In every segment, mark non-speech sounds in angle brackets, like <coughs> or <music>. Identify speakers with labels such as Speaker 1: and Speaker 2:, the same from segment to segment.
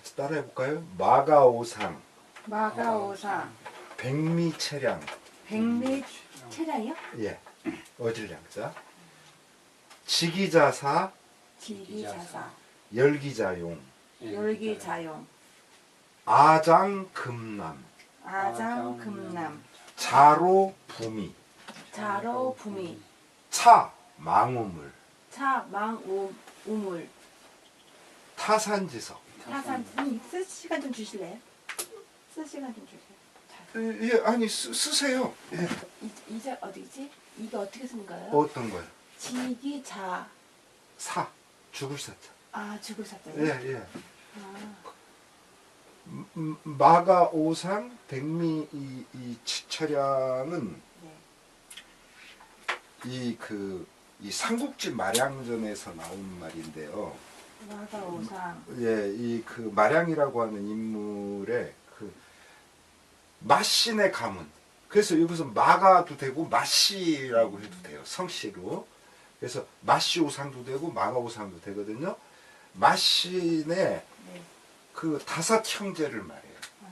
Speaker 1: 같이 따라해 볼까요? 마가오상,
Speaker 2: 마가오사
Speaker 1: 백미채량,
Speaker 2: 백미 체량이요?
Speaker 1: 예, 어질량자, 지기자사,
Speaker 2: 지기자사.
Speaker 1: 열기자용,
Speaker 2: 열기자용.
Speaker 1: 아장금남,
Speaker 2: 아장금남.
Speaker 1: 자로부미,
Speaker 2: 자로부미.
Speaker 1: 차, 망우물,
Speaker 2: 차망우물.
Speaker 1: 타산지석.
Speaker 2: 타산 선생님 쓸 시간 좀 주실래요? 쓸 시간 좀 주세요. 자,
Speaker 1: 예, 예, 아니 쓰, 쓰세요. 예.
Speaker 2: 이, 이제 어디지? 이게 어떻게 쓰는 거예요?
Speaker 1: 어떤 거요?
Speaker 2: 지기자
Speaker 1: 사, 죽을 사자.
Speaker 2: 아 죽을 샀다.
Speaker 1: 예, 예.
Speaker 2: 아,
Speaker 1: 음, 마가 오상 백미 이, 이 치철량은
Speaker 2: 네.
Speaker 1: 이그이 삼국지 마량전에서 나온 말인데요.
Speaker 2: 마가오상
Speaker 1: 예, 이 그 마량이라고 하는 인물의 그 마신의 가문. 그래서 여기서 마가도 되고 마씨라고 해도 돼요. 성씨로. 그래서 마씨 우상도 되고 마가 우상도 되거든요. 마신의
Speaker 2: 네.
Speaker 1: 그 다섯 형제를 말해요.
Speaker 2: 아,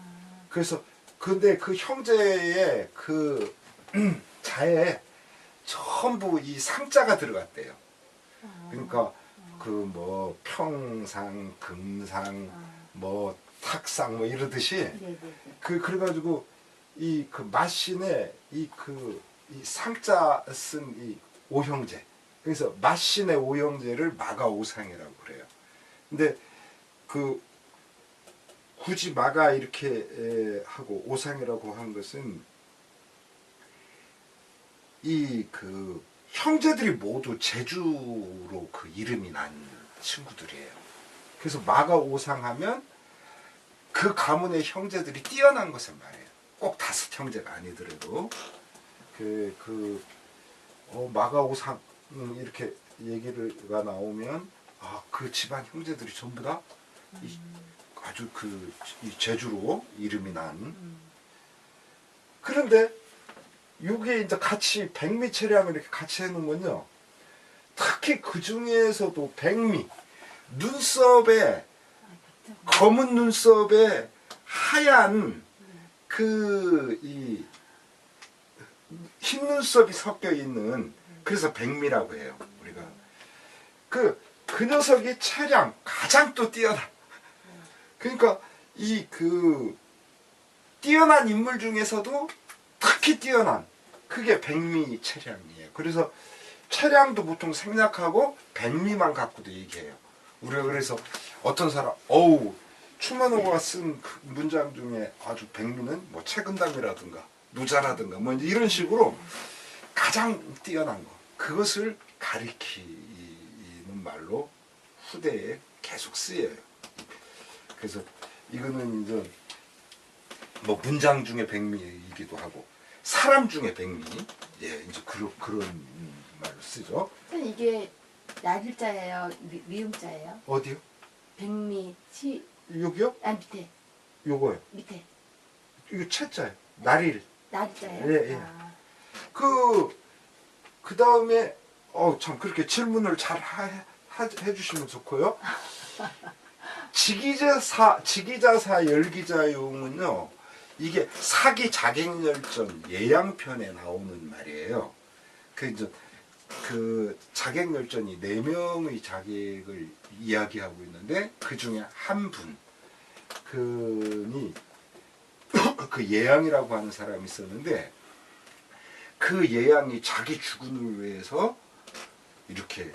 Speaker 1: 그래서 근데 그 형제의 그 <clears throat> 자에 전부 이 상자가 들어갔대요.
Speaker 2: 아,
Speaker 1: 그러니까 그 뭐 평상, 금상,
Speaker 2: 아,
Speaker 1: 뭐 탁상 뭐 이러듯이
Speaker 2: 네네네.
Speaker 1: 그 그래가지고 이 그 마신의 이 그 이 상자 쓴 이 오형제 그래서 마신의 오형제를 마가 오상이라고 그래요. 근데 그 굳이 마가 이렇게 에, 하고 오상이라고 한 것은 이 그 형제들이 모두 제주로 그 이름이 난 친구들이에요. 그래서 마가 오상하면 그 가문의 형제들이 뛰어난 것을 말해요. 꼭 다섯 형제가 아니더라도 그, 그 어, 마가 오상 음, 이렇게 얘기가 나오면 아 그 집안 형제들이 전부 다 이, 아주 그이 제주로 이름이 난
Speaker 2: 음.
Speaker 1: 그런데 이게 이제 같이 백미체량을 이렇게 같이 해놓으면요 특히 그 중에서도 백미 눈썹에. 검은 눈썹에 하얀 그 이 흰 눈썹이 섞여 있는 그래서 백미라고 해요 우리가 그 그 녀석이 차량 가장 또 뛰어나 그러니까 이 그 뛰어난 인물 중에서도 특히 뛰어난 그게 백미 차량이에요. 그래서 차량도 보통 생략하고 백미만 갖고도 얘기해요. 우리가 그래서 어떤 사람 어우 추만호가 쓴 그 문장 중에 아주 백미는 뭐 최근담이라든가 누자라든가 뭐 이런 식으로 가장 뛰어난 거. 그것을 가리키는 말로 후대에 계속 쓰여요. 그래서 이거는 이제 뭐 문장 중에 백미이기도 하고 사람 중에 백미 예 이제 그런 그런 말로 쓰죠.
Speaker 2: 선생님 이게 약일자예요? 미, 미음자예요?
Speaker 1: 어디요?
Speaker 2: 백미 치
Speaker 1: 여기요?
Speaker 2: 아 밑에
Speaker 1: 요거요.
Speaker 2: 밑에
Speaker 1: 이거 채자예요. 날일.
Speaker 2: 날일자예요?
Speaker 1: 예, 예.
Speaker 2: 아,
Speaker 1: 그, 그 다음에, 어, 참, 그렇게 질문을 잘 하, 하, 해주시면 좋고요. <laughs> 지기자사, 지기자사 열기자용은요, 이게 사기 자객열전 예양편에 나오는 말이에요. 그, 이제, 그 자객열전이 네 명의 자객을 이야기하고 있는데, 그 중에 한 분, 그니, <coughs> 그 예양이라고 하는 사람이 있었는데, 그 예양이 자기 주군을 위해서 이렇게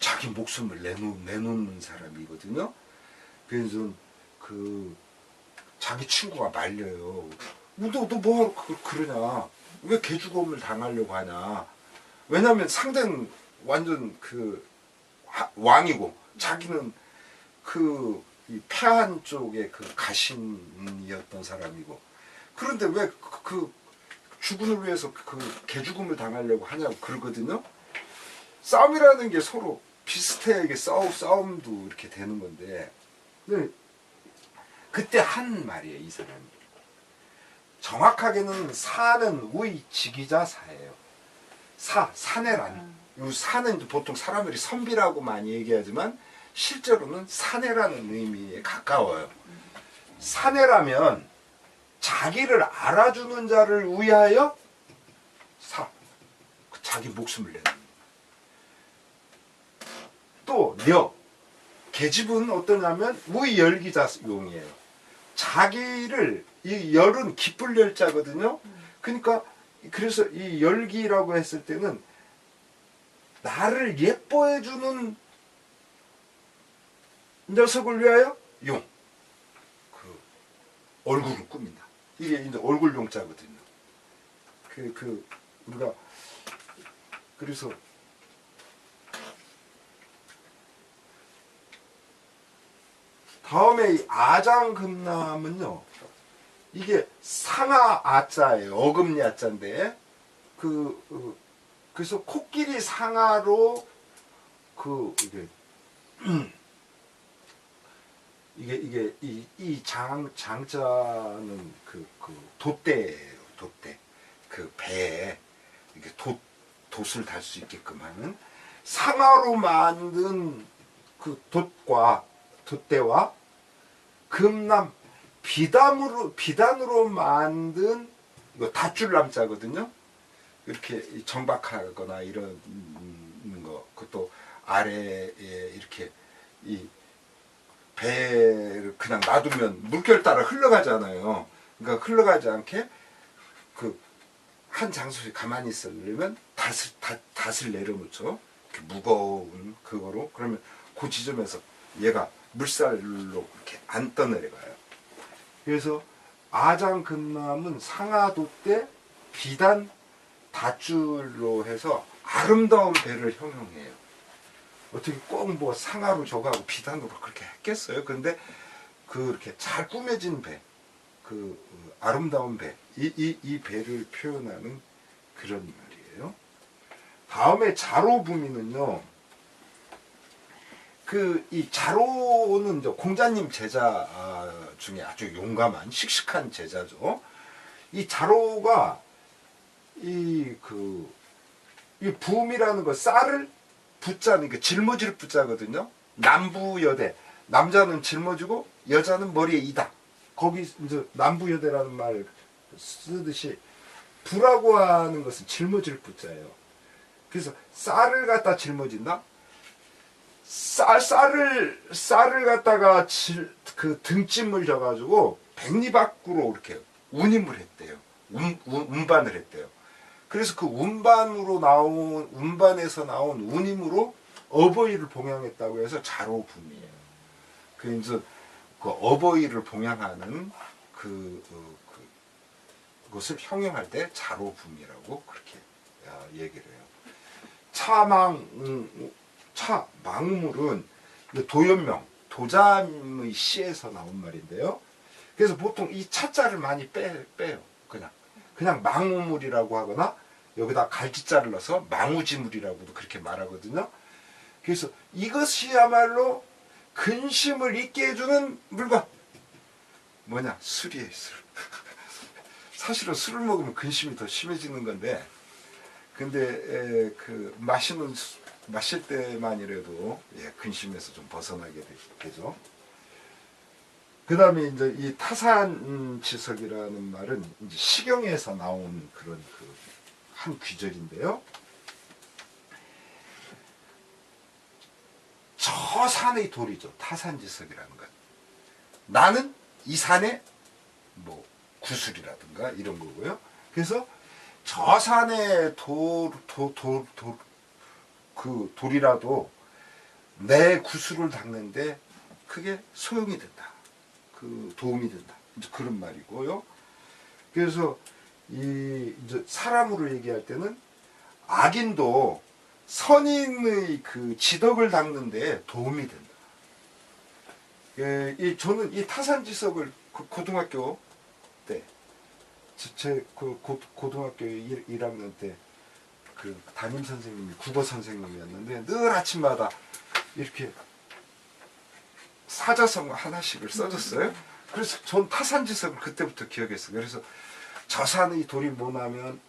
Speaker 1: 자기 목숨을 내놓, 내놓는 사람이거든요. 그래서 그 자기 친구가 말려요. 너, 너 뭐하러 그, 그러냐? 왜 개죽음을 당하려고 하냐? 왜냐면 상대는 완전 그 하- 왕이고 자기는 그이 패한 쪽의 그 가신이었던 사람이고 그런데 왜그 죽음을 위해서 그 개죽음을 당하려고 하냐고 그러거든요. 싸움이라는 게 서로 비슷해 이게 싸움 싸움도 이렇게 되는 건데 근데 그때 한 말이에요 이 사람이 정확하게는 사는 우의 지기자 사예요. 사 사내란 이 사는 보통 사람들이 선비라고 많이 얘기하지만 실제로는 사내라는 의미에 가까워요. 사내라면 자기를 알아주는 자를 위하여 사 자기 목숨을 내는 또 려 계집은 어떠냐면 위열기자용이에요. 자기를 이 열은 기쁠 열자거든요. 그러니까 그래서 이 열기라고 했을 때는 나를 예뻐해 주는 녀석을 위하여 용. 그 얼굴을 꾸민다. 이게 이제 얼굴 용자거든요. 그, 그, 우리가, 그래서, 다음에 이 아장금남은요, 이게 상하 아자예요. 어금니 아자인데, 그, 어, 그래서 코끼리 상하로, 그, 이게, <clears throat> 이게 이게 이, 이 장, 장자는 그, 그 돛대예요 돛대 그 배에 이게 돛 돛을 달 수 있게끔 하는 상하로 만든 그 돛과 돛대와 금남 비단으로 비단으로 만든 이거 닷줄남자거든요 이렇게 이 정박하거나 이런 거 그것도 아래에 이렇게 이 배를 그냥 놔두면 물결 따라 흘러가잖아요. 그러니까 흘러가지 않게 그 한 장소에 가만히 있으려면 닷을, 닷, 닷을 내려놓죠. 무거운 그거로 그러면 그 지점에서 얘가 물살로 이렇게 안 떠내려가요. 그래서 아장금남은 상하도 때 비단 닷줄로 해서 아름다운 배를 형용해요. 어떻게 꼭 뭐 상하로 저거하고 비단으로 그렇게 했겠어요. 근데 그렇게 잘 꾸며진 배, 그 어, 아름다운 배, 이, 이, 이 배를 표현하는 그런 말이에요. 다음에 자로부미는요, 그 이 자로는 공자님 제자 아, 중에 아주 용감한 씩씩한 제자죠. 이 자로가 이 그 이 부음이라는 거 쌀을 부자는 그 짊어질 부자거든요. 남부 여대 남자는 짊어지고 여자는 머리에 이다. 거기 이제 남부 여대라는 말 쓰듯이 부라고 하는 것은 짊어질 부자예요. 그래서 쌀을 갖다 짊어진다. 쌀 쌀을 쌀을 갖다가 질, 그 등짐을 져가지고 백리 밖으로 이렇게 운임을 했대요. 운, 운, 운반을 했대요. 그래서 그 운반으로 나온 운반에서 나온 운임으로 어버이를 봉양했다고 해서 자로붐이에요. 그 이제 그 어버이를 봉양하는 그, 어, 그 그 것을 형용할 때 자로붐이라고 그렇게 아, 얘기를 해요. 차망 음, 차망물은 이거 도연명 도자의 시에서 나온 말인데요. 그래서 보통 이 차자를 많이 빼, 빼요. 그냥 그냥 망우물이라고 하거나 여기다 갈지자를 넣어서 망우지물이라고도 그렇게 말하거든요. 그래서 이것이야말로 근심을 잊게 해주는 물건. 뭐냐? 술이에요, 술. <laughs> 사실은 술을 먹으면 근심이 더 심해지는 건데, 근데 에, 그 마시는 수- 마실 때만이라도 예, 근심에서 좀 벗어나게 되- 되죠. 그 다음에 이제 이 타산지석이라는 말은 이제 시경에서 나온 그런 그 한 귀절인데요. 저 산의 돌이죠. 타산지석이라는 것. 나는 이 산의 뭐 구슬이라든가 이런 거고요. 그래서 저 산의 돌, 돌, 돌, 돌, 그 돌이라도 내 구슬을 닦는데 그게 소용이 된다. 그 도움이 된다. 그런 말이고요. 그래서 이 사람으로 얘기할 때는 악인도 선인의 그 지덕을 닦는데 도움이 된다. 예, 이 저는 이 타산지석을 그 고등학교 때, 제 그 고등학교 1, 1학년 때 그 담임 선생님이 국어 선생님이었는데 늘 아침마다 이렇게 사자성 하나씩을 써줬어요. 그래서 전 타산지석을 그때부터 기억했어요. 그래서 저 산의 돌이 모나면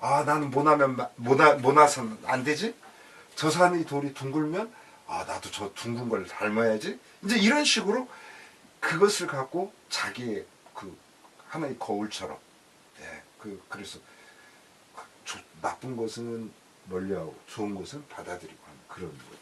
Speaker 1: 아 나는 모나면 마- 모나 모나서는 안 되지. 저 산의 돌이 둥글면 아 나도 저 둥근 걸 닮아야지 이제 이런 식으로 그것을 갖고 자기의 그 하나의 거울처럼 예, 그 그래서 조- 나쁜 것은 멀리하고 좋은 것은 받아들이고 하는 그런 거예요.